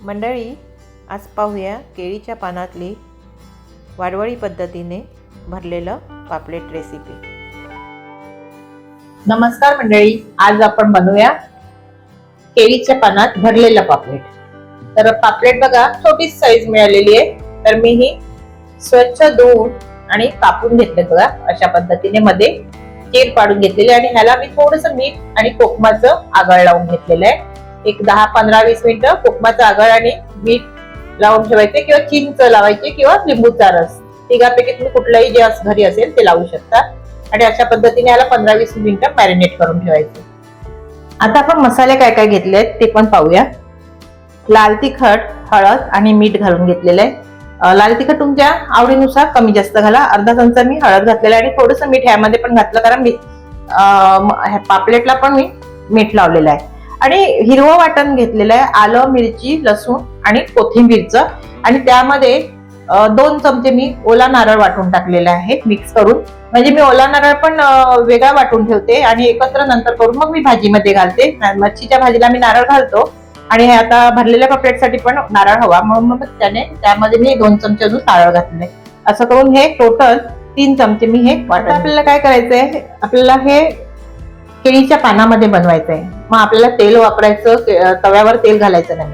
मंडळी आज पाहूया केळीच्या पानातली वाडवळी पद्धतीने भरलेलं पापलेट रेसिपी नमस्कार मंडळी आज आपण बनवूया केळीच्या पानात भरलेलं पापलेट. तर पापलेट बघा छोटी साईज मिळालेली आहे. तर मी ही स्वच्छ धुवून आणि कापून घेतले बघा अशा पद्धतीने मध्ये. केर पाडून घेतलेली आणि ह्याला मी थोडस मीठ आणि कोकमाचं आगळ लावून घेतलेलं आहे. एक दहा पंधरा वीस मिनिटं कोकमाचं आगळ आणि मीठ लावून ठेवायचे किंवा चिंच लावायचे किंवा लिंबूचा रस. तिघापैकी तुम्ही कुठलाही जे घरी असेल ते लावू शकता. आणि अशा पद्धतीने याला पंधरा वीस मिनिटं मॅरिनेट करून ठेवायचे. आता आपण मसाले काय काय घेतले आहेत ते पण पाहूया. लाल तिखट हळद आणि मीठ घालून घेतलेलं आहे. लाल तिखट तुमच्या आवडीनुसार कमी जास्त घाला. अर्धा चमचा मी हळद घातलेला आहे आणि थोडंसं मीठ ह्यामध्ये पण घातलं कारण मी ह्या पापलेटला पण मी मीठ लावलेलं आहे. आणि हिरवं वाटण घेतलेलं आहे आलं मिरची लसूण आणि कोथिंबीरचं आणि त्यामध्ये दोन चमचे मी ओला नारळ वाटून टाकलेला आहे मिक्स करून. म्हणजे मी ओला नारळ पण वेगळा वाटून ठेवते आणि एकत्र नंतर करून मग मी भाजीमध्ये घालते. मच्छीच्या भाजीला मी नारळ घालतो. आणि हे आता भरलेल्या पापलेटसाठी पण नारळ हवा. म्हणून मग त्याने त्यामध्ये मी दोन चमचे अजून नारळ घातले असं करून हे टोटल तीन चमचे मी हे वाटत आपल्याला काय करायचंय? आपल्याला हे केळीच्या पानामध्ये बनवायचं आहे मग आपल्याला तेल वापरायचं तव्यावर तेल घालायचं नाही.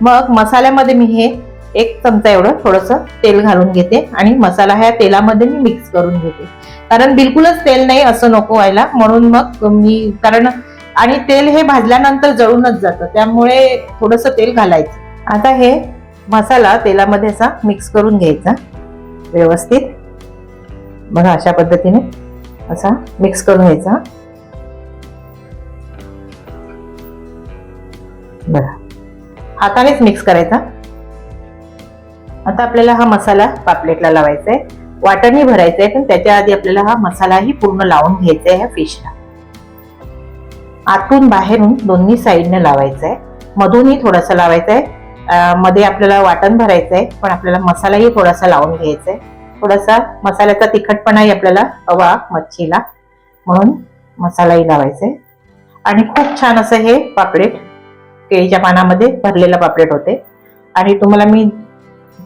मग मसाल्यामध्ये मी हे एक चमचा एवढं थोडस तेल घालून घेते आणि मसाला ह्या तेलामध्ये मी मिक्स करून घेते. कारण बिलकुलच तेल नाही असं नको व्हायला. म्हणून मग मी कारण आणि तेल हे भाजल्यानंतर जळूनच जातं. त्यामुळे थोडस तेल घालायचं. आता हे मसाला तेलामध्ये असा मिक्स करून घ्यायचा. व्यवस्थित. बघा अशा पद्धतीने असा मिक्स करून घ्यायचा. बघा हातानेच मिक्स करायचा. आता आपल्याला हा मसाला पापलेटला लावायचा आहे वाटणही भरायचं आहे पण त्याच्या आधी आपल्याला हा मसालाही पूर्ण लावून घ्यायचा आहे ह्या फिशला आतून बाहेरून दोन्ही साईडने लावायचा आहे मधूनही थोडासा लावायचा आहे मध्ये आपल्याला वाटण भरायचं आहे पण आपल्याला मसालाही थोडासा लावून घ्यायचा आहे थोडासा मसाल्याचा तिखटपणाही आपल्याला हवा मच्छीला म्हणून मसालाही लावायचा आहे आणि खूप छान असं हे पापलेट केळीच्या पानामध्ये भरलेलं पापलेट होते. आणि तुम्हाला मी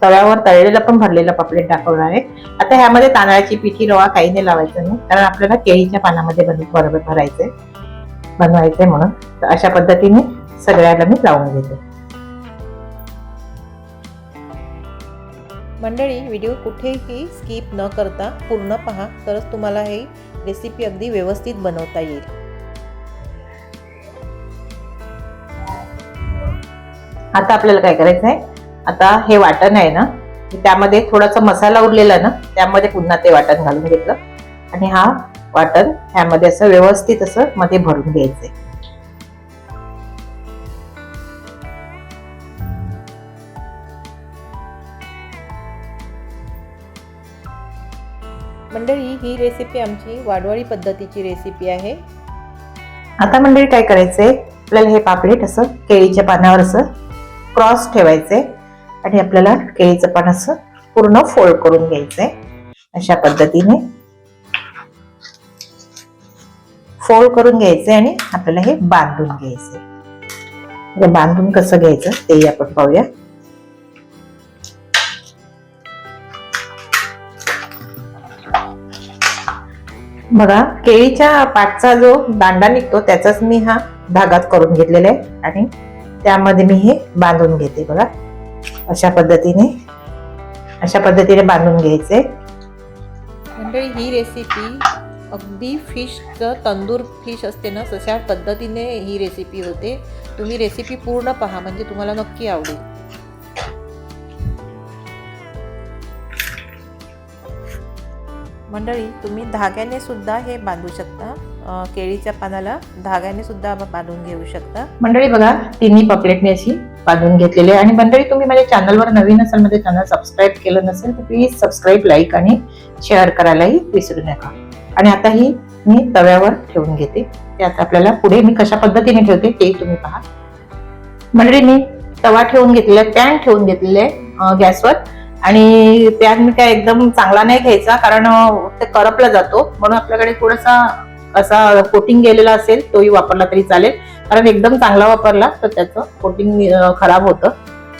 तव्यावर तळलेलं पण भरलेलं पापलेट दाखवणार आहे. आता ह्यामध्ये तांदळाची पिठी रवा काही नाही लावायचं नाही कारण आपल्याला केळीच्या पानामध्ये बरोबर भरायचंय. बनवायचंय म्हणून. तर अशा पद्धतीने सगळ्याला मी लावून घेते. मंडळी व्हिडिओ कुठेही स्किप न करता पूर्ण पहा. तरच तुम्हाला ही रेसिपी अगदी व्यवस्थित बनवता येईल. आता आपल्याला काय करायचं आहे आता हे वाटण आहे ना त्यामध्ये थोडासा मसाला उरलेला ना त्यामध्ये पुन्हा ते वाटण घालून घेतलं. आणि हा वाटण ह्यामध्ये असं व्यवस्थित असं मध्ये भरून घ्यायचंय. मंडळी ही रेसिपी आमची वाडवळी पद्धतीची रेसिपी आहे. आता मंडळी काय करायचंय? आपल्याला हे पापलेट असं केळीच्या पानावर असं क्रॉस ठेवायचे आणि आपल्याला केळीचं पान असं पूर्ण फोल्ड करून घ्यायचंय. अशा पद्धतीने फोल्ड करून घ्यायचे आणि आपल्याला हे बांधून घ्यायचंय. बांधून कसं घ्यायचं तेही आपण पाहूया. बघा केळीच्या पाठचा जो दांडा निघतो त्याचाच मी हा धागात करून घेतलेला आहे आणि त्यामध्ये मी हे बांधून घेते बघा. अशा पद्धतीने अशा पद्धतीने बांधून घ्यायचे. मंडळी ही रेसिपी अगदी फिशचं तंदूर फिश असते ना तशा पद्धतीने ही रेसिपी होते. तुम्ही रेसिपी पूर्ण पहा म्हणजे तुम्हाला नक्की आवडेल. मंडळी तुम्ही धाग्याने सुद्धा हे बांधू शकता. केळीच्या पानाला धाग्याने सुद्धा बांधून घेऊ शकता. मंडळी बघा तिन्ही पपलेट मी अशी बांधून घेतलेली आहे. आणि मंडळी तुम्ही माझ्या चॅनलवर नवीन असाल म्हणजे चॅनल सबस्क्राईब केलं नसेल तर प्लीज सबस्क्राईब लाईक आणि शेअर करायलाही विसरू नका. आणि आता ही मी तव्यावर ठेवून घेते. ते आता आपल्याला पुढे मी कशा पद्धतीने ठेवते ते तुम्ही पहा. मंडळी मी तवा ठेवून घेतलेला आहे पॅन ठेवून घेतलेले आहे गॅसवर. आणि पॅन मी काय एकदम चांगला नाही घ्यायचा कारण ते करपला जातो. म्हणून आपल्याकडे थोडासा असा कोटिंग गेलेला असेल तोही वापरला तरी चालेल. कारण एकदम चांगला वापरला तर त्याचं कोटिंग खराब होतं.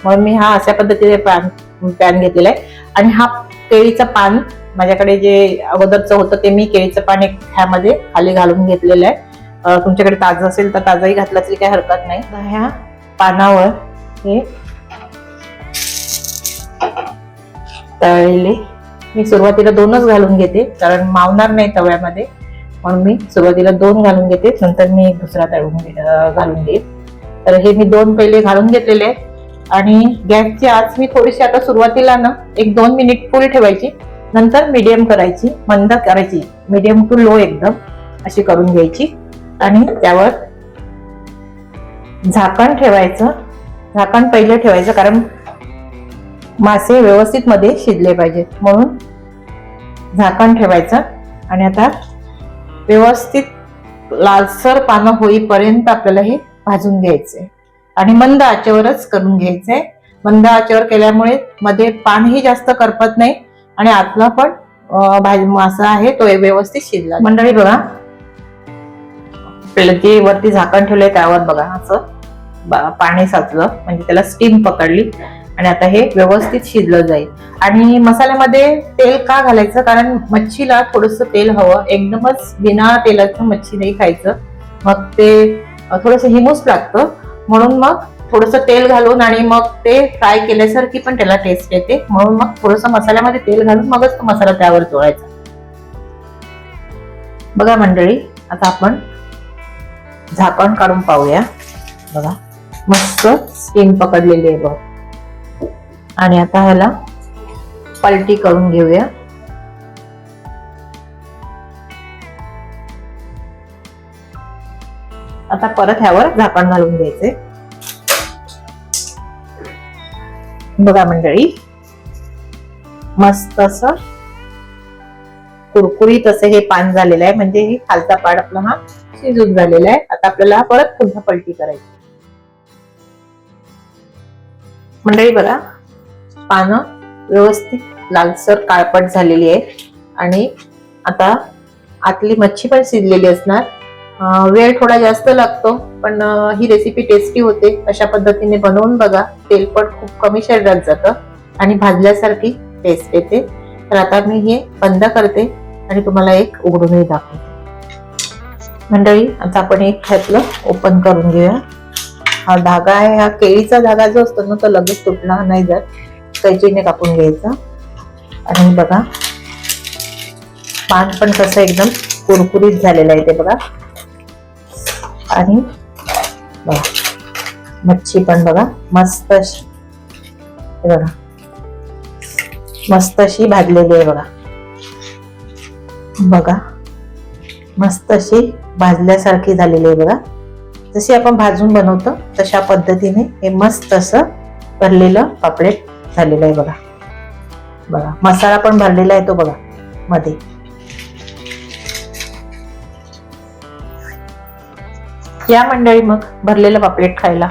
म्हणून मी हा अशा पद्धतीने पॅन पॅन घेतलेला आहे. आणि हा केळीचं पान माझ्याकडे जे अगोदरचं होतं ते मी केळीचं पान एक ह्यामध्ये खाली घालून घेतलेलं आहे. तुमच्याकडे ताजं असेल तर ताजंही घातलं तरी काही हरकत नाही. ह्या पानावर हे तळलेले मी सुरुवातीला दोनच घालून घेते कारण मावणार नाही तव्यामध्ये. म्हणून मी सुरुवातीला दोन घालून घेते नंतर मी एक दुसरा तळून घालून देईन. तर हे मी दोन पहिले घालून घेतलेले आहेत. आणि गॅसची आच मी थोडीशी आता सुरुवातीला ना एक दोन मिनिट फुल ठेवायची नंतर मीडियम करायची मंद करायची मीडियम टू लो एकदम अशी करून घ्यायची. आणि त्यावर झाकण ठेवायचं झाकण पहिले ठेवायचं कारण मासे व्यवस्थित मध्ये शिजले पाहिजेत. म्हणून झाकण ठेवायचं. आणि आता व्यवस्थित लालसर पानं होईपर्यंत आपल्याला हे भाजून घ्यायचंय आणि मंद आचेवरच करून घ्यायचंय मंद आचेवर केल्यामुळे मध्ये पानही जास्त करपत नाही आणि आतला पण भाजी मासा आहे तो व्यवस्थित शिजला मंडळी बघा. आपल्याला जे वरती झाकण ठेवलंय त्यावर बघा असं. पाणी साचलं. म्हणजे त्याला स्टीम पकडली. आणि आता हे व्यवस्थित शिजलं जाईल. आणि मसाल्यामध्ये तेल का घालायचं? कारण मच्छीला थोडस तेल हवं. एकदमच बिना तेलाचं मच्छी नाही खायचं. मग ते थोडस हिमूस लागतं. म्हणून मग थोडस तेल घालून आणि मग ते फ्राय केल्यासारखी पण त्याला टेस्ट येते. म्हणून मग थोडस मसाल्यामध्ये तेल घालून मगच तो मसाला त्यावर चोळायचा बघा मंडळी आता आपण झाकण काढून पाहूया. बघा मस्त स्किन पकडलेली आहे बघ. आणि आता ह्याला पलटी करून घेऊया. आता परत ह्यावर झाकण घालून घ्यायचे. बघा मंडळी मस्त असं कुरकुरीत असं हे पान झालेलं आहे. म्हणजे हे खालचा पाड आपला हा शिजून झालेला आहे. आता आपल्याला परत पुन्हा पलटी करायची. मंडळी बघा पानं व्यवस्थित लालसर काळपट झालेली आहे आणि आता आतली मच्छी पण शिजलेली असणार. वेळ थोडा जास्त लागतो पण ही रेसिपी टेस्टी होते. अशा पद्धतीने बनवून बघा. तेलपट खूप कमी शरीरात जातं आणि भाजल्यासारखी टेस्ट येते. तर आता मी हे बंद करते आणि तुम्हाला एक उघडूनही दाखवते. मंडळी आता आपण एक ह्यातलं ओपन करून घेऊया. हा धागा आहे हा केळीचा धागा जो असतो ना तो लगेच तुटला नाही जात. कैचीने कापून घ्यायचा. आणि बघा पान पण कसं एकदम कुरकुरीत झालेलं आहे ते बघा. आणि बघा मच्छी पण बघा मस्त अशी बघा. मस्त अशी भाजलेली आहे बघा. बघा मस्त अशी भाजल्यासारखी झालेली आहे बघा. जशी आपण भाजून बनवतो तशा पद्धतीने हे मस्त असं भरलेलं पापलेट झालेला आहे बघा. बघा मसाला पण भरलेला आहे तो बघा मध्ये. या मंडळी मग भरलेलं पापलेट खायला.